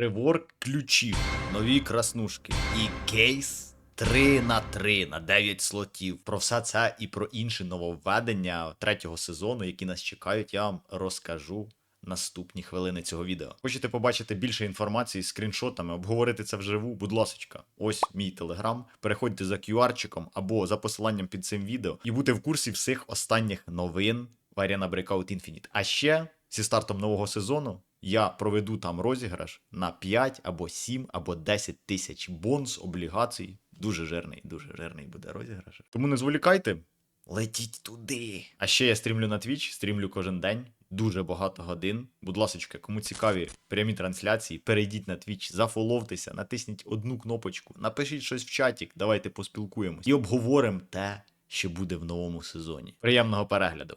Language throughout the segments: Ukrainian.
Реворк ключів, нові краснушки і кейс 3 на 3 на 9 слотів. Про все це і про інші нововведення третього сезону, які нас чекають, я вам розкажу. Наступні хвилини цього відео. Хочете побачити більше інформації з скріншотами, обговорити це вживу, будь ласочка, ось мій телеграм. Переходьте за QR-чиком або за посиланням під цим відео і бути в курсі всіх останніх новин в Arena Breakout Infinite. А ще зі стартом нового сезону я проведу там розіграш на 5 або 7 або 10 тисяч бонус облігацій. Дуже жирний, дуже жирний буде розіграш. Тому не зволікайте, летіть туди. А ще я стрімлю на Twitch, стрімлю кожен день. Дуже багато годин. Будь ласочка, кому цікаві прямі трансляції, перейдіть на Twitch, зафоловтеся, натисніть одну кнопочку, напишіть щось в чаті, давайте поспілкуємось і обговоримо те, що буде в новому сезоні. Приємного перегляду.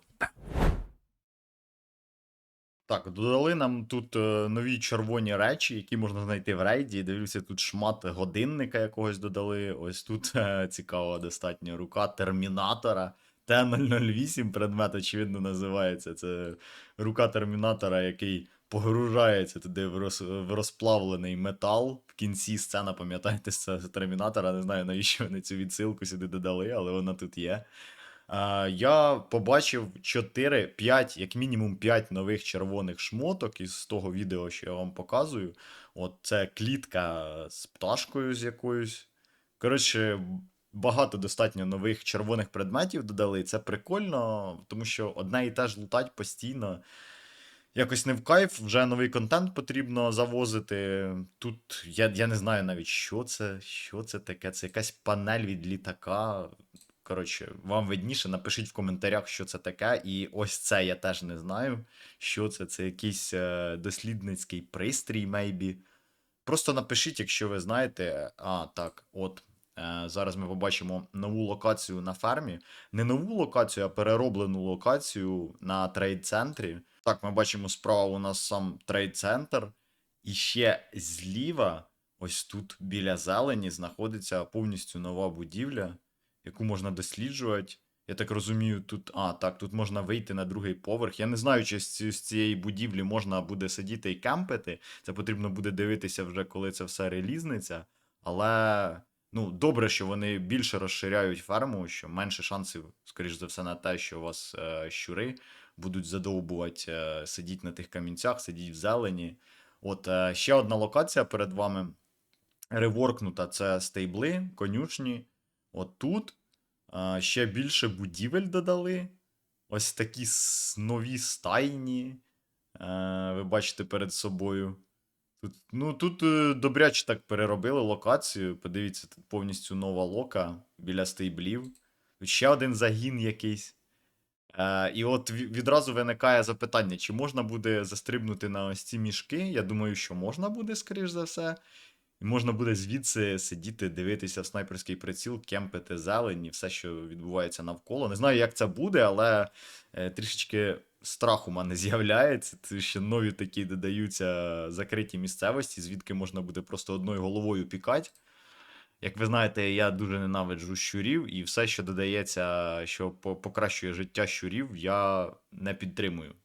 Так, додали нам тут е, нові червоні речі, які можна знайти в рейді. Дивлюся, тут шмат годинника якогось додали. Ось тут е, цікава достатньо рука термінатора. Т-008 предмет, очевидно, називається. Це рука термінатора, який погружається туди в, роз, в розплавлений метал. В кінці сцена, пам'ятаєте, з термінатора. Не знаю, навіщо вони цю відсилку сюди додали, але вона тут є. Я побачив 4, 5, як мінімум 5 нових червоних шмоток із того відео, що я вам показую. От це клітка з пташкою з якоюсь. Коротше, багато достатньо нових червоних предметів додали. Це прикольно, тому що одне і те ж лутать постійно. Якось не в кайф, вже новий контент потрібно завозити. Тут я, я не знаю навіть, що це, що це таке. Це якась панель від літака. Коротше, вам видніше, напишіть в коментарях, що це таке. І ось це я теж не знаю. Що це? Це якийсь е, дослідницький пристрій, maybe. Просто напишіть, якщо ви знаєте. А, так, от. Е, зараз ми побачимо нову локацію на фермі. Не нову локацію, а перероблену локацію на трейд-центрі. Так, ми бачимо справа у нас сам трейд-центр. І ще зліва, ось тут біля зелені, знаходиться повністю нова будівля яку можна досліджувати. Я так розумію, тут. А, так, тут можна вийти на другий поверх. Я не знаю, чи з ці- з цієї будівлі можна буде сидіти і кемпити. Це потрібно буде дивитися вже, коли це все релізниться. Але ну, добре, що вони більше розширяють ферму, що менше шансів, скоріш за все, на те, що у вас е, щури будуть задовбувати е, сидіти на тих камінцях, сидіти в зелені. От е, ще одна локація перед вами реворкнута це стейбли, конюшні. От тут а, ще більше будівель додали. Ось такі нові стайні. Е, ви бачите перед собою. Тут, ну, тут е, добряче так переробили локацію. Подивіться, тут повністю нова лока біля стейблів. Тут ще один загін якийсь. Е, і от відразу виникає запитання, чи можна буде застрибнути на ось ці мішки? Я думаю, що можна буде, скоріш за все. І можна буде звідси сидіти, дивитися в снайперський приціл, кемпити зелень і все, що відбувається навколо. Не знаю, як це буде, але е, трішечки страх у мене з'являється. Тому що нові такі додаються закриті місцевості, звідки можна буде просто одною головою пікати. Як ви знаєте, я дуже ненавиджу щурів, і все, що додається, що покращує життя щурів, я не підтримую.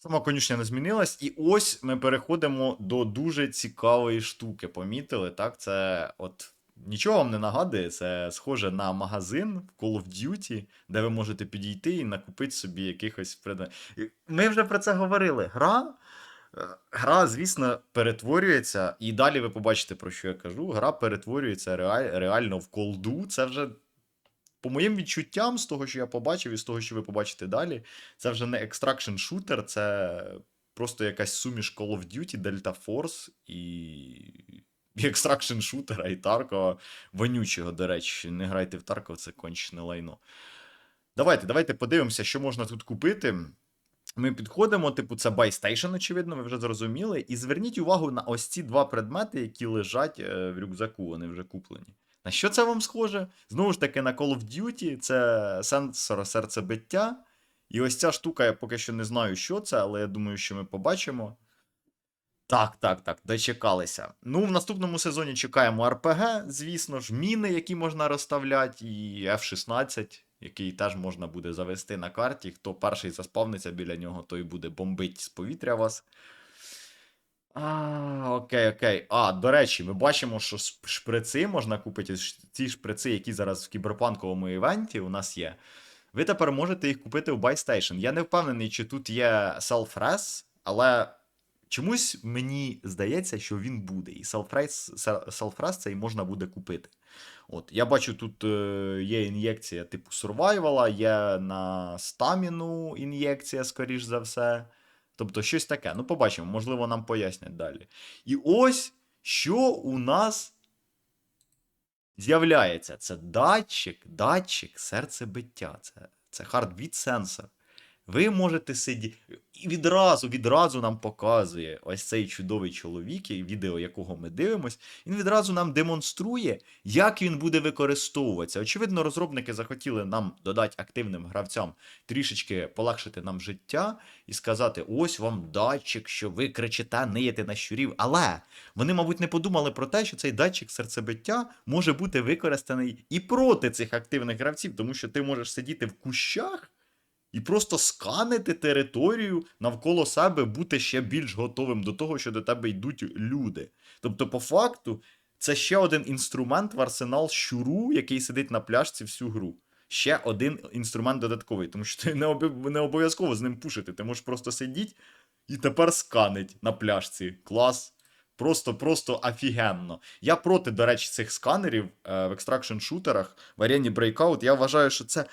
Сама конюшня не змінилась, і ось ми переходимо до дуже цікавої штуки. Помітили, так? Це от нічого вам не нагадує, це схоже на магазин в Call of Duty, де ви можете підійти і накупити собі якихось предметів. Ми вже про це говорили. Гра. е, Гра, звісно, перетворюється, і далі ви побачите, про що я кажу. Гра перетворюється реаль, реально в колду. Це вже, по моїм відчуттям, з того, що я побачив, і з того, що ви побачите далі, це вже не екстракшн шутер, це просто якась суміш Call of Duty, Delta Force і. І екстракшн шутера, і Таркова, вонючого, до речі, не грайте в Тарков, це кончене лайно. Давайте, давайте подивимося, що можна тут купити. Ми підходимо, типу, це байстейшн, очевидно, ви вже зрозуміли. І зверніть увагу на ось ці два предмети, які лежать е, в рюкзаку, вони вже куплені. На що це вам схоже? Знову ж таки, на Call of Duty це сенсор серцебиття. І ось ця штука, я поки що не знаю, що це, але я думаю, що ми побачимо. Так, так, так, дочекалися. Ну, в наступному сезоні чекаємо РПГ, звісно ж, міни, які можна розставляти, і F-16, який теж можна буде завести на карті. Хто перший заспавниться біля нього, той буде бомбить з повітря вас. А, окей, окей. А, до речі, ми бачимо, що шприци можна купити. Ці шприци, які зараз в кіберпанковому івенті у нас є. Ви тепер можете їх купити в BuyStation. Я не впевнений, чи тут є self-res, але чомусь мені здається, що він буде. І self-res цей можна буде купити. От, я бачу, тут е, є ін'єкція типу survival, є на стаміну ін'єкція, скоріш за все. Тобто щось таке. Ну, побачимо, можливо, нам пояснять далі. І ось що у нас з'являється. Це датчик, датчик серцебиття. Це, це heartbeat sensor. Ви можете сидіти. І відразу, відразу нам показує ось цей чудовий чоловік, відео якого ми дивимось, він відразу нам демонструє, як він буде використовуватися. Очевидно, розробники захотіли нам додати активним гравцям трішечки полегшити нам життя і сказати: ось вам датчик, що ви кричите, ниєте на щурів. Але вони, мабуть, не подумали про те, що цей датчик серцебиття може бути використаний і проти цих активних гравців, тому що ти можеш сидіти в кущах. І просто сканити територію навколо себе, бути ще більш готовим до того, що до тебе йдуть люди. Тобто, по факту, це ще один інструмент в арсенал щуру, який сидить на пляшці всю гру. Ще один інструмент додатковий, тому що ти не, обов'язково з ним пушити. Ти можеш просто сидіти і тепер сканить на пляшці. Клас. Просто, просто офігенно. Я проти, до речі, цих сканерів е, в екстракшн шутерах в арені Breakout. Я вважаю, що це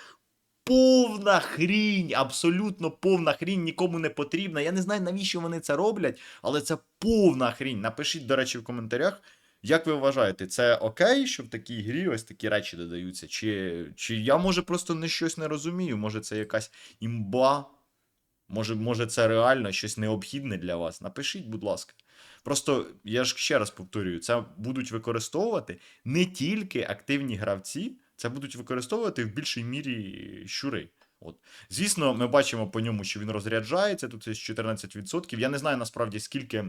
повна хрінь, абсолютно повна хрінь, нікому не потрібна. Я не знаю, навіщо вони це роблять, але це повна хрінь. Напишіть, до речі, в коментарях. Як ви вважаєте, це окей, що в такій грі ось такі речі додаються? Чи, чи я, може, просто не щось не розумію? Може, це якась імба? Може, може, це реально щось необхідне для вас? Напишіть, будь ласка. Просто я ж ще раз повторюю, це будуть використовувати не тільки активні гравці, це будуть використовувати в більшій мірі щури. От. Звісно, ми бачимо по ньому, що він розряджається, тут є 14%. Я не знаю насправді, скільки,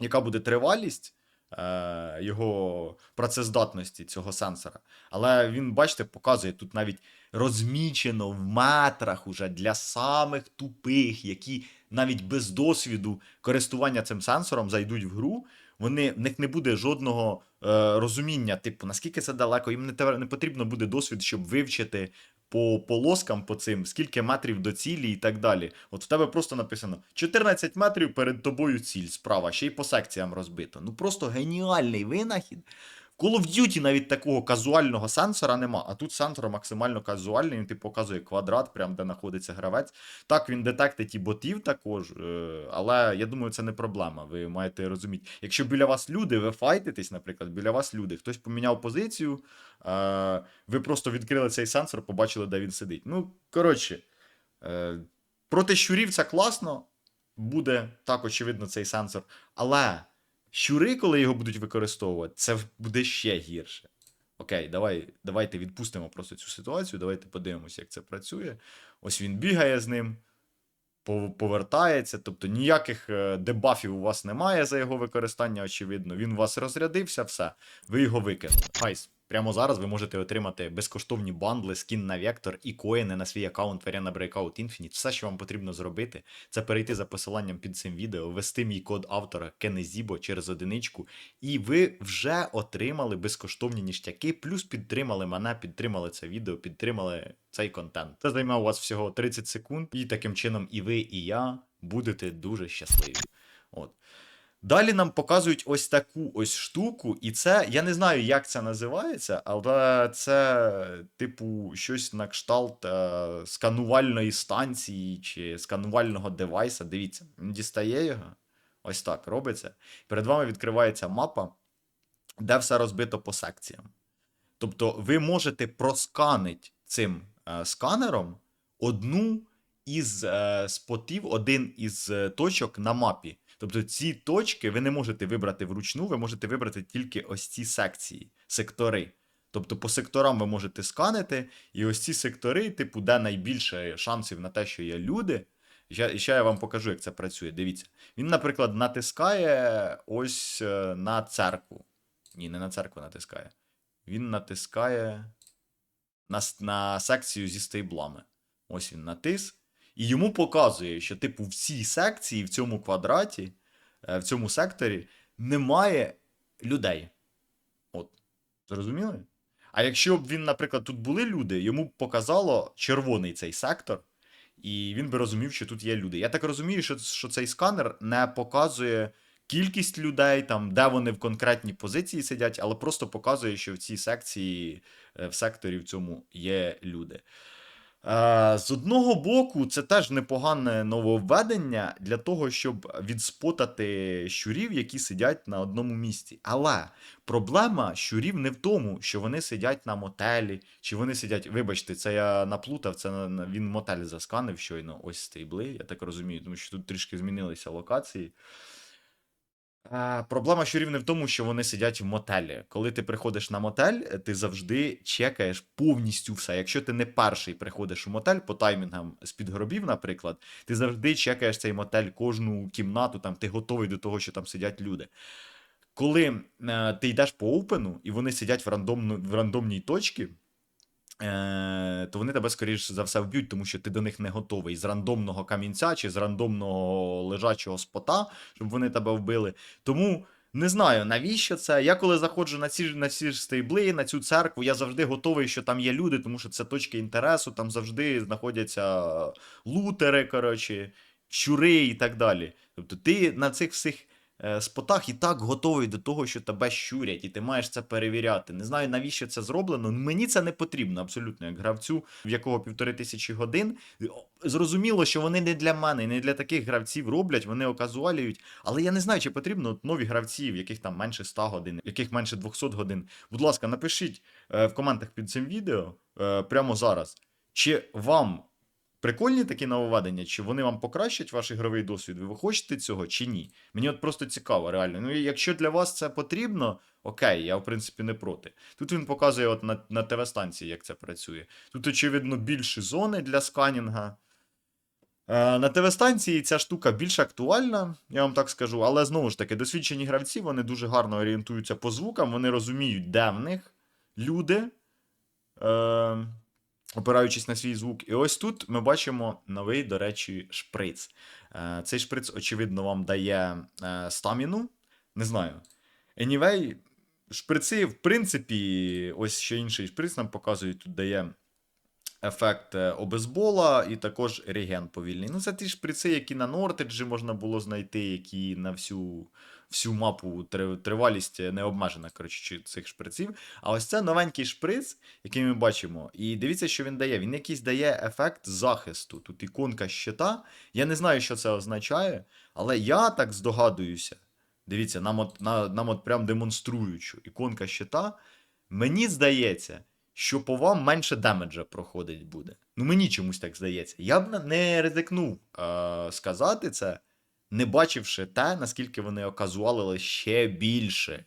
яка буде тривалість е, його працездатності цього сенсора. Але він, бачите, показує тут навіть розмічено в метрах уже для самих тупих, які навіть без досвіду користування цим сенсором зайдуть в гру. Вони, в них не буде жодного е, розуміння, типу, наскільки це далеко, їм не, не потрібно буде досвід, щоб вивчити по полоскам по цим, скільки метрів до цілі і так далі. От в тебе просто написано 14 метрів перед тобою ціль справа, ще й по секціям розбито. Ну просто геніальний винахід. В Call of Duty навіть такого казуального сенсора нема, а тут сенсор максимально казуальний, він типу показує квадрат, прям де знаходиться гравець. Так, він детектить і ботів також, е, але я думаю, це не проблема. Ви маєте розуміти. Якщо біля вас люди, ви файтитесь, наприклад, біля вас люди, хтось поміняв позицію, е, ви просто відкрили цей сенсор, побачили, де він сидить. Ну, коротше, е, проти щурів це класно, буде так, очевидно, цей сенсор. Але щури, коли його будуть використовувати, це буде ще гірше. Окей, давай, давайте відпустимо просто цю ситуацію, давайте подивимося, як це працює. Ось він бігає з ним, повертається. Тобто ніяких е, дебафів у вас немає за його використання, очевидно. Він у вас розрядився, все, ви його викинули. Гайс, прямо зараз ви можете отримати безкоштовні бандли, скін на вектор і коїни на свій аккаунт Arena Breakout Infinite. Все, що вам потрібно зробити, це перейти за посиланням під цим відео, ввести мій код автора Kenezіbo через одиничку, і ви вже отримали безкоштовні ніштяки, плюс підтримали мене, підтримали це відео, підтримали цей контент. Це займе у вас всього 30 секунд, і таким чином і ви, і я будете дуже щасливі. От. Далі нам показують ось таку ось штуку, і це, я не знаю, як це називається, але це, типу, щось на кшталт е, сканувальної станції чи сканувального девайса. Дивіться, дістає його. Ось так робиться. Перед вами відкривається мапа, де все розбито по секціям. Тобто ви можете просканити цим е, сканером одну із е, спотів, один із е, точок на мапі. Тобто ці точки ви не можете вибрати вручну, ви можете вибрати тільки ось ці секції, сектори. Тобто по секторам ви можете сканити, і ось ці сектори, типу, де найбільше шансів на те, що є люди. Ще, ще я вам покажу, як це працює. Дивіться. Він, наприклад, натискає ось е, на церкву. Ні, не на церкву натискає. Він натискає на, на секцію зі стейблами. Ось він натис. І йому показує, що, типу, в цій секції, в цьому квадраті, е, в цьому секторі, немає людей. От. Зрозуміли? А якщо б він, наприклад, тут були люди, йому б показало червоний цей сектор, і він би розумів, що тут є люди. Я так розумію, що, що цей сканер не показує кількість людей, там, де вони в конкретній позиції сидять, але просто показує, що в цій секції, е, в секторі в цьому є люди. Е, З одного боку, це теж непогане нововведення для того, щоб відспотати щурів, які сидять на одному місці. Але проблема щурів не в тому, що вони сидять на мотелі, чи вони сидять. Вибачте, це я наплутав, це він мотель засканив щойно. Ось стейбли, я так розумію, тому що тут трішки змінилися локації. А, проблема щурів не в тому, що вони сидять в мотелі. Коли ти приходиш на мотель, е, ти завжди чекаєш повністю все. Якщо ти не перший приходиш у мотель по таймінгам з-під гробів, наприклад, ти завжди чекаєш цей мотель, кожну кімнату, там ти готовий до того, що там сидять люди. Коли е, ти йдеш по опену, і вони сидять в, рандомну, в рандомній точці, то вони тебе, скоріш за все, вб'ють, тому що ти до них не готовий з рандомного камінця чи з рандомного лежачого спота, щоб вони тебе вбили. Тому не знаю, навіщо це. Я коли заходжу на ці, на ці ж стейбли, на цю церкву, я завжди готовий, що там є люди, тому що це точки інтересу, там завжди знаходяться лутери, коротше, щури і так далі. Тобто ти на цих всіх е, спотах і так готовий до того, що тебе щурять, і ти маєш це перевіряти. Не знаю, навіщо це зроблено. Мені це не потрібно абсолютно, як гравцю, в якого півтори тисячі годин. Зрозуміло, що вони не для мене, не для таких гравців роблять, вони оказуалюють. Але я не знаю, чи потрібно от нові гравці, в яких там менше 100 годин, в яких менше 200 годин. Будь ласка, напишіть е, в коментах під цим відео е, прямо зараз, чи вам прикольні такі нововведення, чи вони вам покращать ваш ігровий досвід? Ви хочете цього чи ні? Мені от просто цікаво, реально. Ну, якщо для вас це потрібно, окей, я в принципі не проти. Тут він показує от на, на ТВ-станції, як це працює. Тут, очевидно, більші зони для сканінга. Е, На ТВ-станції ця штука більш актуальна, я вам так скажу, але знову ж таки, досвідчені гравці вони дуже гарно орієнтуються по звукам, вони розуміють, де в них люди, е, опираючись на свій звук. І ось тут ми бачимо новий, до речі, шприц. Е, Цей шприц, очевидно, вам дає е, стаміну. Не знаю. Anyway, шприци, в принципі, ось ще інший шприц нам показують, тут дає ефект е, обезбола і також реген повільний. Ну, це ті шприци, які на Нортеджі можна було знайти, які на всю, всю мапу тривалість не обмежена, коротше, цих шприців. А ось це новенький шприц, який ми бачимо. І дивіться, що він дає. Він якийсь дає ефект захисту. Тут іконка щита. Я не знаю, що це означає, але я так здогадуюся. Дивіться, нам от, на, нам от прям демонструють, іконка щита. Мені здається, що по вам менше демеджа проходить буде. Ну мені чомусь так здається. Я б не ризикнув е- сказати це, не бачивши те, наскільки вони оказуалили ще більше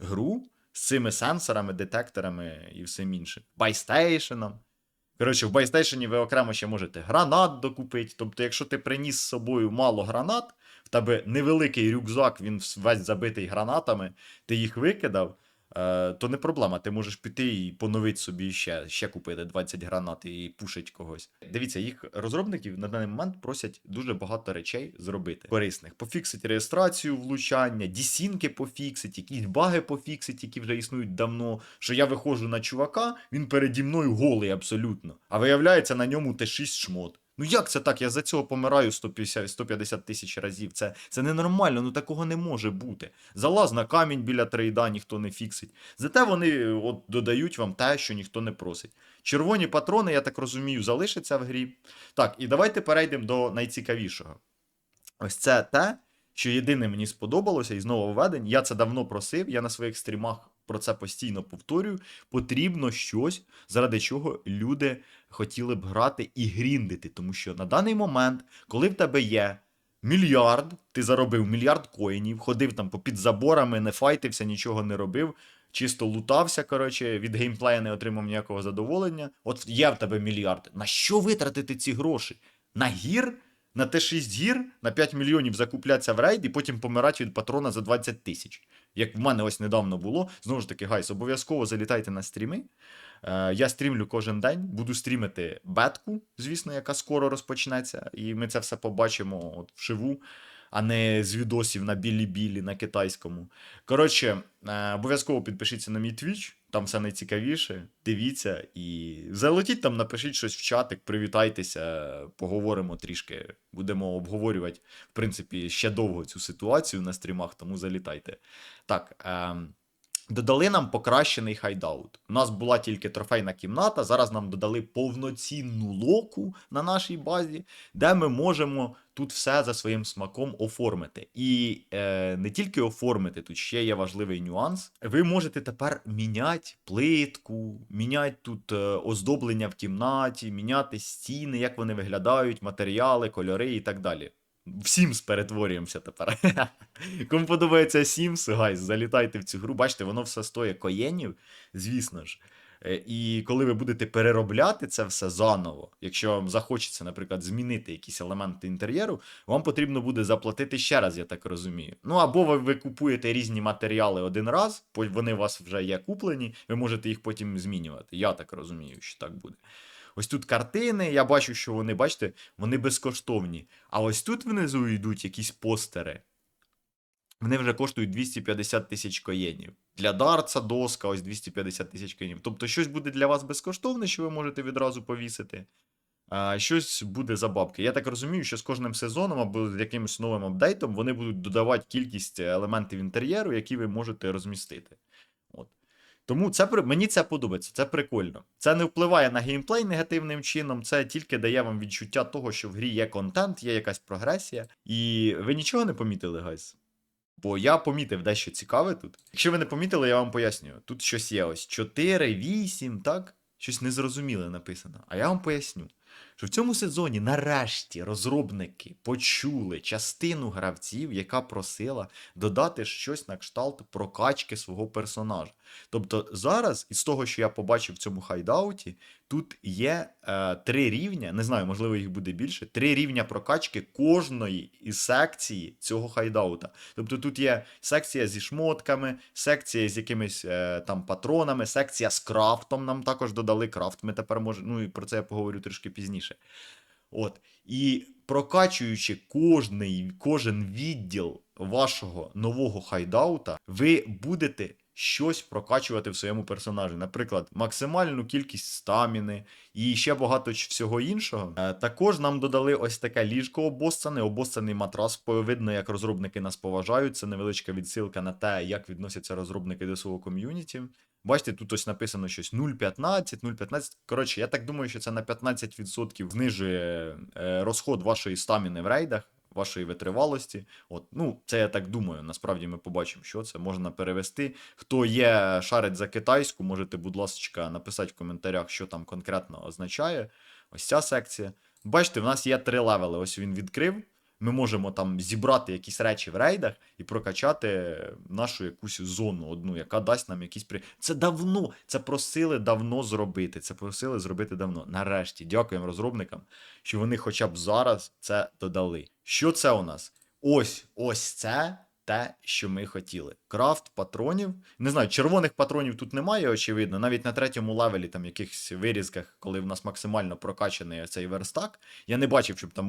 гру з цими сенсорами, детекторами і всім іншим. Байстейшеном. Коротше, в байстейшені ви окремо ще можете гранат докупити. Тобто, якщо ти приніс з собою мало гранат, в тебе невеликий рюкзак, він весь забитий гранатами, ти їх викидав, то не проблема. Ти можеш піти і поновити собі ще, ще купити 20 гранат і пушить когось. Дивіться, їх розробників на даний момент просять дуже багато речей зробити корисних. Пофіксить реєстрацію влучання, дісінки пофіксить, якісь баги пофіксить, які вже існують давно. Що я виходжу на чувака, він переді мною голий абсолютно. А виявляється, на ньому Т6 шмот. Ну як це так? Я за цього помираю 150, 150 тисяч разів. Це, це ненормально, ну такого не може бути. Залаз на камінь біля трейда ніхто не фіксить. Зате вони е, от додають вам те, що ніхто не просить. Червоні патрони, я так розумію, залишаться в грі. Так, і давайте перейдемо до найцікавішого. Ось це те, що єдине мені сподобалося із нововведень. Я це давно просив, я на своїх стрімах про це постійно повторюю. Потрібно щось, заради чого люди хотіли б грати і гріндити. Тому що на даний момент, коли в тебе є мільярд, ти заробив мільярд коїнів, ходив там попід заборами, не файтився, нічого не робив. Чисто лутався, коротше, від геймплея не отримав ніякого задоволення. От є в тебе мільярд. На що витратити ці гроші? На гір? На Т6 гір на 5 мільйонів закуплятися в рейд і потім помирати від патрона за 20 тисяч. Як в мене ось недавно було. Знову ж таки, гайс, обов'язково залітайте на стріми. Е, я стрімлю кожен день, буду стрімити бетку, звісно, яка скоро розпочнеться, і ми це все побачимо от вживу. А не з відосів на білі-білі на китайському. Коротше, е, обов'язково підпишіться на мій Twitch, там все найцікавіше. Дивіться і залетіть там, напишіть щось в чатик, привітайтеся, поговоримо трішки. Будемо обговорювати, в принципі, ще довго цю ситуацію на стрімах, тому залітайте. Так. Е, Додали нам покращений хайдаут. У нас була тільки трофейна кімната. Зараз нам додали повноцінну локу на нашій базі, де ми можемо тут все за своїм смаком оформити. І е, не тільки оформити, тут ще є важливий нюанс. Ви можете тепер міняти плитку, міняти тут е, оздоблення в кімнаті, міняти стіни, як вони виглядають, матеріали, кольори і так далі. В Sims перетворюємося тепер. Кому подобається Sims, гайз, залітайте в цю гру. Бачите, воно все стоїть коєнів, звісно ж. Е, І коли ви будете переробляти це все заново, якщо вам захочеться, наприклад, змінити якісь елементи інтер'єру, вам потрібно буде заплатити ще раз, я так розумію. Ну або ви, ви купуєте різні матеріали один раз, вони у вас вже є куплені, ви можете їх потім змінювати. Я так розумію, що так буде. Ось тут картини, я бачу, що вони, бачите, вони безкоштовні. А ось тут внизу йдуть якісь постери. Вони вже коштують 250 тисяч коєнів. Для Дарца доска ось 250 тисяч коєнів. Тобто щось буде для вас безкоштовне, що ви можете відразу повісити. А щось буде за бабки. Я так розумію, що з кожним сезоном або з якимось новим апдейтом вони будуть додавати кількість елементів інтер'єру, які ви можете розмістити. От. Тому це мені це подобається, це прикольно. Це не впливає на геймплей негативним чином, це тільки дає вам відчуття того, що в грі є контент, є якась прогресія. І ви нічого не помітили, гайз? Бо я помітив дещо цікаве тут. Якщо ви не помітили, я вам пояснюю. Тут щось є ось 4, 8, так? Щось незрозуміле написано. А я вам поясню, що в цьому сезоні нарешті розробники почули частину гравців, яка просила додати щось на кшталт прокачки свого персонажа. Тобто зараз, із того, що я побачив в цьому хайдауті, тут є е, три рівня, не знаю, можливо, їх буде більше, три рівня прокачки кожної із секції цього хайдаута. Тобто тут є секція зі шмотками, секція з якимись е, там патронами, секція з крафтом. Нам також додали крафт. Ми тепер можемо. Ну і про це я поговорю трішки пізніше. От. І прокачуючи кожний, кожен відділ вашого нового хайдаута, ви будете щось прокачувати в своєму персонажі. Наприклад, максимальну кількість стаміни і ще багато всього іншого. Е, також нам додали ось таке ліжко обоссане, обоссаний матрас. Видно, як розробники нас поважають. Це невеличка відсилка на те, як відносяться розробники до свого ком'юніті. Бачите, тут ось написано щось 0,15, 0,15. Коротше, я так думаю, що це на 15% знижує е, розход вашої стаміни в рейдах, вашої витривалості. От, ну, це я так думаю. Насправді ми побачимо, що це можна перевести. Хто є шарить за китайську, можете, будь ласка, написати в коментарях, що там конкретно означає. Ось ця секція. Бачите, в нас є три левели. Ось він відкрив. Ми можемо там зібрати якісь речі в рейдах і прокачати нашу якусь зону одну, яка дасть нам якісь при. Це давно, це просили давно зробити. Це просили зробити давно. Нарешті, дякуємо розробникам, що вони хоча б зараз це додали. Що це у нас? Ось, ось це те, що ми хотіли. Крафт патронів. Не знаю, червоних патронів тут немає, очевидно. Навіть на третьому левелі, там якихось вирізках, коли в нас максимально прокачаний цей верстак. Я не бачив, щоб там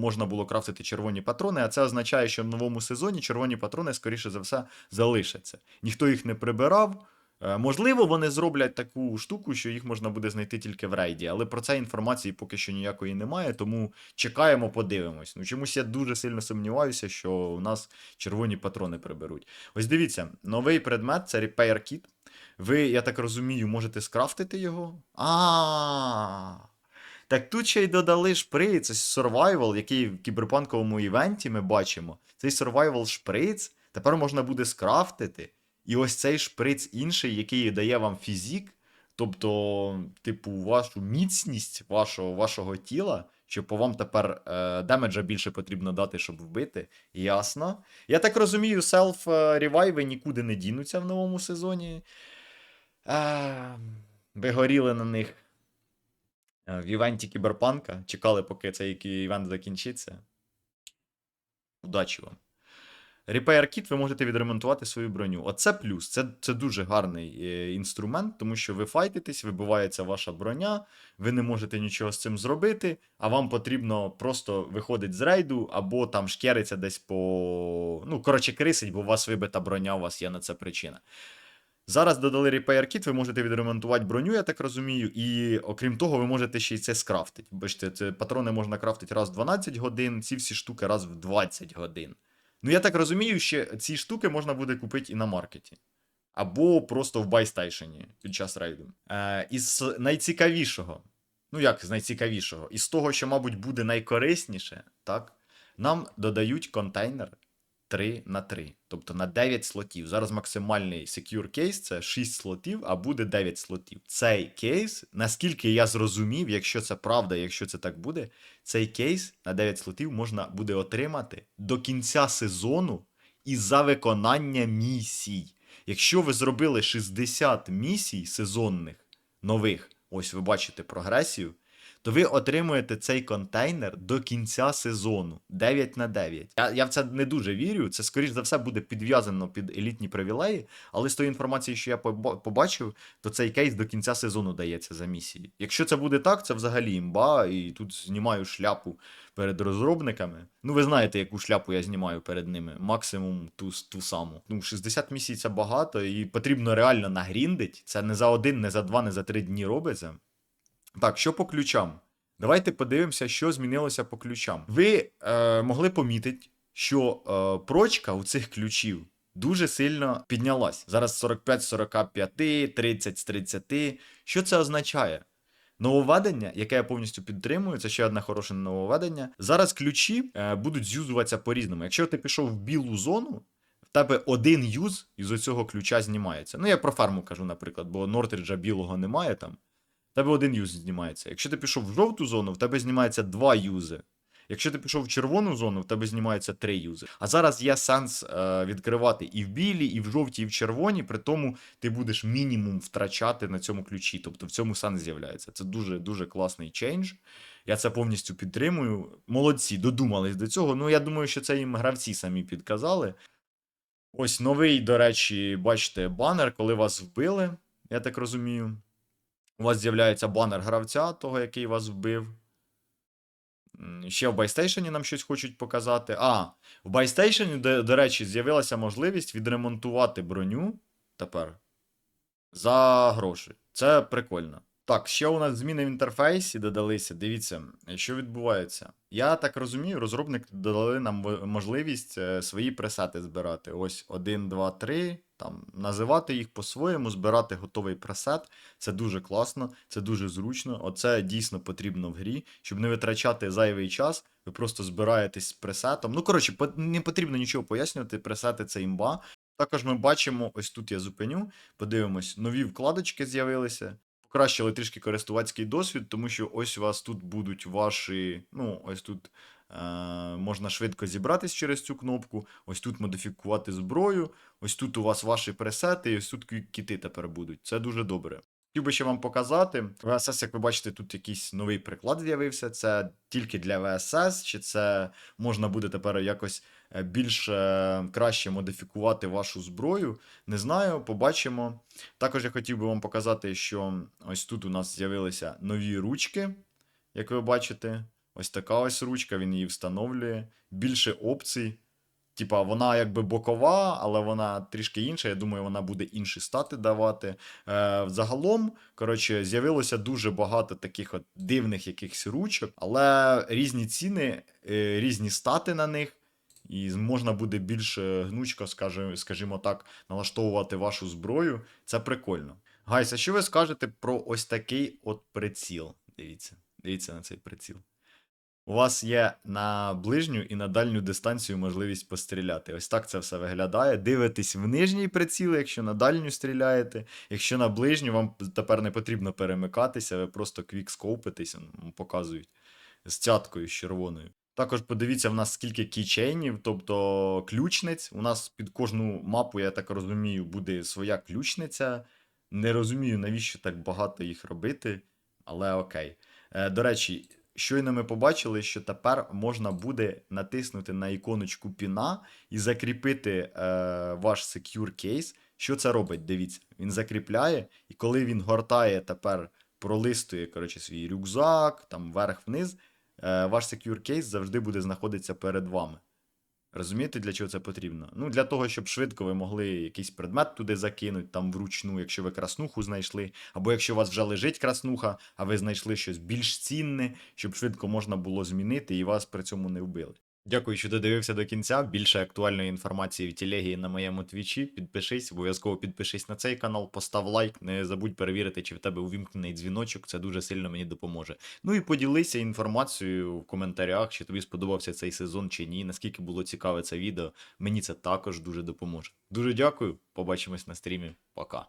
можна було крафтити червоні патрони, а це означає, що в новому сезоні червоні патрони, скоріше за все, залишаться. Ніхто їх не прибирав. Е, Можливо, вони зроблять таку штуку, що їх можна буде знайти тільки в рейді, але про це інформації поки що ніякої немає, тому чекаємо, подивимось. Ну чомусь я дуже сильно сумніваюся, що у нас червоні патрони приберуть. Ось дивіться, новий предмет це Repair Kit. Ви, я так розумію, можете скрафтити його. А. Так тут ще й додали шприц, ось Survival, який в кіберпанковому івенті ми бачимо. Цей Survival шприц тепер можна буде скрафтити. І ось цей шприц інший, який дає вам фізік, тобто, типу, вашу міцність вашого, вашого тіла, що по вам тепер е, демеджа більше потрібно дати, щоб вбити. Ясно. Я так розумію, селф ревайви нікуди не дінуться в новому сезоні. Е, ви горіли на них е, в івенті Кіберпанка. Чекали, поки цей івент закінчиться. Удачі вам. Repair Kit ви можете відремонтувати свою броню. Оце плюс. Це, це дуже гарний е, інструмент, тому що ви файтитесь, вибивається ваша броня, ви не можете нічого з цим зробити, а вам потрібно просто виходить з рейду, або там шкериться десь по. Ну, коротше, крисить, бо у вас вибита броня, у вас є на це причина. Зараз додали Repair Kit, ви можете відремонтувати броню, я так розумію, і окрім того, ви можете ще й це скрафтити. Бачите, це патрони можна крафтити раз в 12 годин, ці всі штуки раз в 20 годин. Ну, я так розумію, що ці штуки можна буде купити і на маркеті. Або просто в байстейшені під час рейду. Е, із найцікавішого, ну як з найцікавішого, із того, що, мабуть, буде найкорисніше, так, нам додають контейнер 3 на 3, тобто на 9 слотів. Зараз максимальний secure кейс це 6 слотів, а буде 9 слотів. Цей кейс, наскільки я зрозумів, якщо це правда, якщо це так буде, цей кейс на 9 слотів можна буде отримати до кінця сезону і за виконання місій. Якщо ви зробили 60 місій сезонних нових, ось ви бачите прогресію, то ви отримуєте цей контейнер до кінця сезону 9 на 9. Я, я в це не дуже вірю. Це, скоріш за все, буде підв'язано під елітні привілеї, але з тої інформації, що я побачив, то цей кейс до кінця сезону дається за місії. Якщо це буде так, це взагалі імба, і тут знімаю шляпу перед розробниками. Ну, ви знаєте, яку шляпу я знімаю перед ними. Максимум ту, ту саму. Ну, 60 місій це багато, і потрібно реально нагріндить. Це не за один, не за два, не за три дні робиться. Так, що по ключам? Давайте подивимося, що змінилося по ключам. Ви е, могли помітити, що е, прочка у цих ключів дуже сильно піднялась. Зараз 45 з 45, 30 з 30. Що це означає? Нововведення, яке я повністю підтримую, це ще одне хороше нововведення. Зараз ключі е, будуть зюзуватися по-різному. Якщо ти пішов в білу зону, в тебе один юз із оцього ключа знімається. Ну, я про фарму кажу, наприклад, бо Нортриджа білого немає там. В тебе один юз знімається. Якщо ти пішов в жовту зону, в тебе знімається два юзи. Якщо ти пішов в червону зону, в тебе знімається три юзи. А зараз є сенс е, відкривати і в білій, і в жовтій, і в червоній, при тому ти будеш мінімум втрачати на цьому ключі. Тобто в цьому сенс з'являється. Це дуже дуже класний чейндж. Я це повністю підтримую. Молодці, додумались до цього. Ну, я думаю, що це їм гравці самі підказали. Ось новий, до речі, бачите, банер, коли вас вбили, я так розумію. У вас з'являється банер гравця, того, який вас вбив. Ще в байстейшені нам щось хочуть показати. А, в байстейшені, до, до речі, з'явилася можливість відремонтувати броню тепер за гроші. Це прикольно. Так, ще у нас зміни в інтерфейсі додалися. Дивіться, що відбувається. Я так розумію, розробники додали нам можливість е, свої пресети збирати. Ось 1, 2, 3. Там називати їх по-своєму, збирати готовий пресет. Це дуже класно, це дуже зручно. Оце дійсно потрібно в грі, щоб не витрачати зайвий час. Ви просто збираєтесь з пресетом. Ну, коротше, не потрібно нічого пояснювати. Пресети це імба. Також ми бачимо, ось тут я зупиню. Подивимось, нові вкладочки з'явилися. Покращили трішки користувацький досвід, тому що ось у вас тут будуть ваші. Ну, ось тут можна швидко зібратись через цю кнопку. Ось тут модифікувати зброю. Ось тут у вас ваші пресети, і ось тут кі- кіти тепер будуть. Це дуже добре. Хотів би ще вам показати. VSS, як ви бачите, тут якийсь новий приклад з'явився. Це тільки для VSS, чи це можна буде тепер якось е, більш е, краще модифікувати вашу зброю. Не знаю, побачимо. Також я хотів би вам показати, що ось тут у нас з'явилися нові ручки, як ви бачите. Ось така ось ручка, він її встановлює. Більше опцій. Типа, вона якби бокова, але вона трішки інша. Я думаю, вона буде інші стати давати. Е, загалом, коротше, з'явилося дуже багато таких от дивних якихось ручок, але різні ціни, е, різні стати на них. І можна буде більш гнучко, скажімо так, налаштовувати вашу зброю. Це прикольно. Гайс, а що ви скажете про ось такий от приціл? Дивіться, дивіться на цей приціл. У вас є на ближню і на дальню дистанцію можливість постріляти. Ось так це все виглядає. Дивитесь в нижній приціл, якщо на дальню стріляєте. Якщо на ближню, вам тепер не потрібно перемикатися, ви просто квікскопитесь, вам показують з цяткою з червоною. Також подивіться, в нас скільки кійчейнів, тобто ключниць. У нас під кожну мапу, я так розумію, буде своя ключниця. Не розумію, навіщо так багато їх робити, але окей. Е, до речі, щойно ми побачили, що тепер можна буде натиснути на іконочку піна і закріпити е, ваш secure case. Що це робить? Дивіться, він закріпляє, і коли він гортає тепер, пролистує коротше, свій рюкзак, там вверх-вниз, е, ваш secure case завжди буде знаходитися перед вами. Розумієте, для чого це потрібно? Ну, для того, щоб швидко ви могли якийсь предмет туди закинути, там вручну, якщо ви краснуху знайшли, або якщо у вас вже лежить краснуха, а ви знайшли щось більш цінне, щоб швидко можна було змінити і вас при цьому не вбили. Дякую, що додивився до кінця. Більше актуальної інформації в телегі на моєму твічі. Підпишись, обов'язково підпишись на цей канал, постав лайк, не забудь перевірити, чи в тебе увімкнений дзвіночок, це дуже сильно мені допоможе. Ну і поділися інформацією в коментарях, чи тобі сподобався цей сезон чи ні, наскільки було цікаве це відео. Мені це також дуже допоможе. Дуже дякую, побачимось на стрімі. Пока.